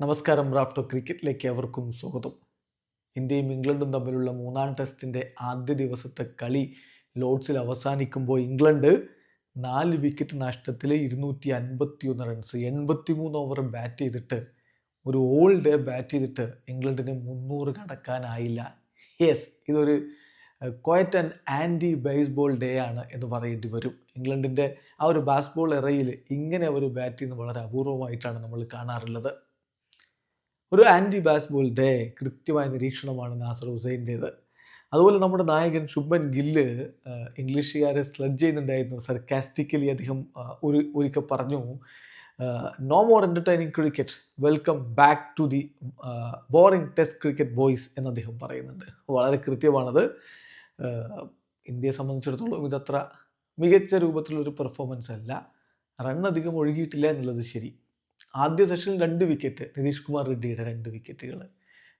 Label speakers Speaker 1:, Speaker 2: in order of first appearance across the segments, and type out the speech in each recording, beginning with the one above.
Speaker 1: നമസ്കാരം റാഫ്റ്റോ ക്രിക്കറ്റിലേക്ക് അവർക്കും സ്വാഗതം. ഇന്ത്യയും ഇംഗ്ലണ്ടും തമ്മിലുള്ള മൂന്നാം ടെസ്റ്റിന്റെ ആദ്യ ദിവസത്തെ കളി ലോഡ്സിൽ അവസാനിക്കുമ്പോൾ ഇംഗ്ലണ്ട് നാല് വിക്കറ്റ് നഷ്ടത്തിൽ ഇരുന്നൂറ്റി അൻപത്തി ഒന്ന് റൺസ് എൺപത്തി മൂന്ന് ഓവർ ബാറ്റ് ചെയ്തിട്ട് ഒരു ഓൾ ഡേ ബാറ്റ് ചെയ്തിട്ട് ഇംഗ്ലണ്ടിന് മുന്നൂറ് കടക്കാനായില്ല. യെസ് ഇതൊരു quiet and anti baseball day ആണ് എന്ന് പറയേണ്ടി വരും. ഇംഗ്ലണ്ടിന്റെ ആ ഒരു ബാസ്ബോൾ എറയിൽ ഇങ്ങനെ ഒരു ബാറ്റ് ചെയ്യുന്നത് വളരെ അപൂർവമായിട്ടാണ് നമ്മൾ കാണാറുള്ളത്. ഒരു ആന്റി ബാസ്ബോൾ ഡേ കൃത്യമായ നിരീക്ഷണമാണ് നാസർ ഹുസൈന്റേത്. അതുപോലെ നമ്മുടെ നായകൻ ശുഭൻ ഗില്ല് ഇംഗ്ലീഷുകാരെ സ്ലഡ്ജ് ചെയ്യുന്നുണ്ടായിരുന്നു. സർക്കാസ്റ്റിക്കലി അദ്ദേഹം ഒരു ഒരിക്കൽ പറഞ്ഞു no more entertaining cricket welcome back to the boring test cricket boys എന്ന് അദ്ദേഹം പറയുന്നുണ്ട്. വളരെ കൃത്യമാണത്. ഇന്ത്യയെ സംബന്ധിച്ചിടത്തോളം ഇതത്ര മികച്ച രൂപത്തിലുള്ളൊരു പെർഫോമൻസ് അല്ല. റൺ അധികം ഒഴുകിയിട്ടില്ല എന്നുള്ളത് ശരി. ആദ്യ സെഷനിൽ രണ്ട് വിക്കറ്റ് നിതീഷ് കുമാർ റെഡ്ഡിയുടെ രണ്ട് വിക്കറ്റുകൾ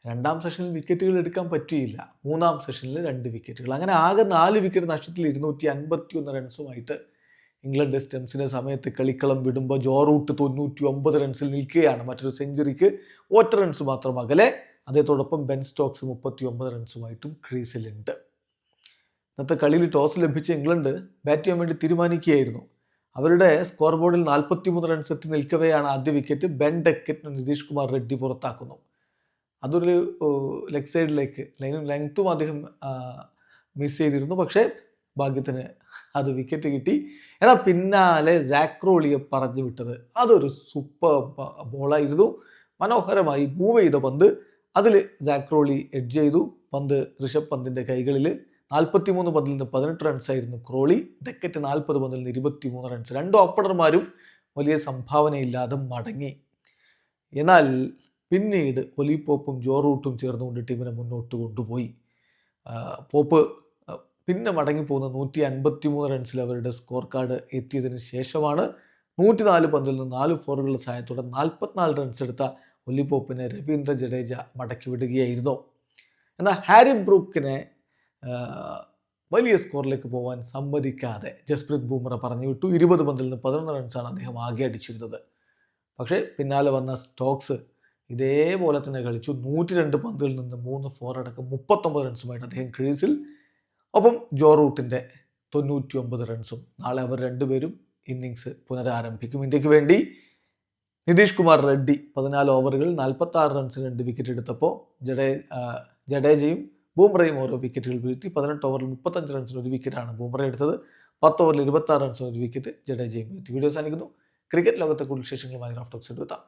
Speaker 1: രണ്ടാം സെഷനിൽ വിക്കറ്റുകൾ എടുക്കാൻ പറ്റിയില്ല. മൂന്നാം സെഷനിൽ രണ്ട് വിക്കറ്റുകൾ അങ്ങനെ ആകെ നാല് വിക്കറ്റ് നഷ്ടത്തിൽ ഇരുന്നൂറ്റി അൻപത്തി ഒന്ന് റൺസുമായിട്ട് ഇംഗ്ലണ്ട് സ്റ്റെംസിന്റെ സമയത്ത് കളിക്കളം വിടുമ്പോൾ ജോ റൂട്ട് തൊണ്ണൂറ്റി ഒമ്പത് റൺസിൽ നിൽക്കുകയാണ്. മറ്റൊരു സെഞ്ചുറിക്ക് ഒറ്റ റൺസ് മാത്രം അകലെ. അതേതോടൊപ്പം ബെൻ സ്റ്റോക്സ് മുപ്പത്തി ഒമ്പത് റൺസുമായിട്ടും ക്രീസിലുണ്ട്. ഇന്നത്തെ കളിയിൽ ടോസ് ലഭിച്ച ഇംഗ്ലണ്ട് ബാറ്റ് ചെയ്യാൻ വേണ്ടി തീരുമാനിക്കുകയായിരുന്നു. അവരുടെ സ്കോർ ബോർഡിൽ നാൽപ്പത്തി മൂന്ന് എത്തി നിൽക്കവെയാണ് ആദ്യ വിക്കറ്റ് ബെൻ ഡെക്കറ്റിന് നിതീഷ് കുമാർ റെഡ്ഡി പുറത്താക്കുന്നു. അതൊരു ലെഗ് സൈഡിലേക്ക് ലൈനും ലെങ്ത്തും അദ്ദേഹം മിസ് ചെയ്തിരുന്നു. പക്ഷേ ഭാഗ്യത്തിന് അത് വിക്കറ്റ് കിട്ടി. എന്നാൽ പിന്നാലെ ജാക്രോളിയെ പറഞ്ഞു വിട്ടത്. അതൊരു സൂപ്പർ ബോളായിരുന്നു മനോഹരമായി മൂവ് ചെയ്ത പന്ത്. അതിൽ ജാക്രോളി എഡ്ജ് ചെയ്തു. പന്ത് ഋഷഭ് പന്തിന്റെ കൈകളിൽ നാൽപ്പത്തി മൂന്ന് പന്തിൽ നിന്ന് പതിനെട്ട് റൺസ് ആയിരുന്നു ക്രോളി. ഡെക്കറ്റ് നാൽപ്പത് പന്തിൽ നിന്ന് ഇരുപത്തി മൂന്ന് റൺസ് രണ്ട് ഓപ്പണർമാരും വലിയ സംഭാവനയില്ലാതെ മടങ്ങി. എന്നാൽ പിന്നീട് ഒലി പോപ്പും ജോ റൂട്ടും ചേർന്നുകൊണ്ട് ടീമിനെ മുന്നോട്ട് കൊണ്ടുപോയി. പോപ്പ് പിന്നെ മടങ്ങിപ്പോകുന്ന നൂറ്റി അൻപത്തി മൂന്ന് റൺസിൽ അവരുടെ സ്കോർ കാർഡ് എത്തിയതിന് ശേഷമാണ് നൂറ്റിനാല് പന്തിൽ നിന്ന് നാല് ഫോറുകളുടെ സഹായത്തോടെ നാൽപ്പത്തിനാല് റൺസ് എടുത്ത ഒലിപ്പോപ്പിനെ രവീന്ദ്ര ജഡേജ മടക്കി വിടുകയായിരുന്നു എന്നാൽ ഹാരി ബ്രൂക്കിനെ വലിയ സ്കോറിലേക്ക് പോകാൻ സമ്മതിക്കാതെ ജസ്പ്രീത് ബൂമറ പറഞ്ഞു വിട്ടു. ഇരുപത് പന്തിൽ നിന്ന് പതിനൊന്ന് റൺസാണ് അദ്ദേഹം ആകെ അടിച്ചിരുന്നത്. പക്ഷേ പിന്നാലെ വന്ന സ്റ്റോക്സ് ഇതേപോലെ തന്നെ കളിച്ചു. നൂറ്റി രണ്ട് പന്തിൽ നിന്ന് മൂന്ന് ഫോർ അടക്കം മുപ്പത്തൊമ്പത് റൺസുമായിട്ട് അദ്ദേഹം ക്രീസിൽ. ഒപ്പം ജോ റൂട്ടിന്റെ തൊണ്ണൂറ്റി ഒമ്പത് റൺസും. നാളെ അവർ രണ്ടുപേരും ഇന്നിങ്സ് പുനരാരംഭിക്കും. ഇന്ത്യയ്ക്ക് വേണ്ടി നിതീഷ് കുമാർ റെഡ്ഡി പതിനാല് ഓവറുകളിൽ നാൽപ്പത്തി ആറ് രണ്ട് വിക്കറ്റ് എടുത്തപ്പോൾ ജഡേ ജഡേജയും ബൂംറയും ഓരോ വിക്കറ്റുകൾ വീഴ്ത്തി പതിനെട്ട് ഓവറിൽ മുപ്പത്തഞ്ച് റൺസിന് ഒരു വിക്കറ്റാണ് ബൂംറ എടുത്തത്. പത്ത് ഓവറിൽ ഇരുപത്തി ആറ് റൺസിന് ഒരു വിക്കറ്റ് ജഡേജയും വീഴ്ത്തി. വീഡിയോ സാധിക്കുന്നു ക്രിക്കറ്റ് ലോകത്തെ കൂടുതൽ വിശേഷങ്ങളുമായി റാഫ്റ്റോക്സ് എടുത്താം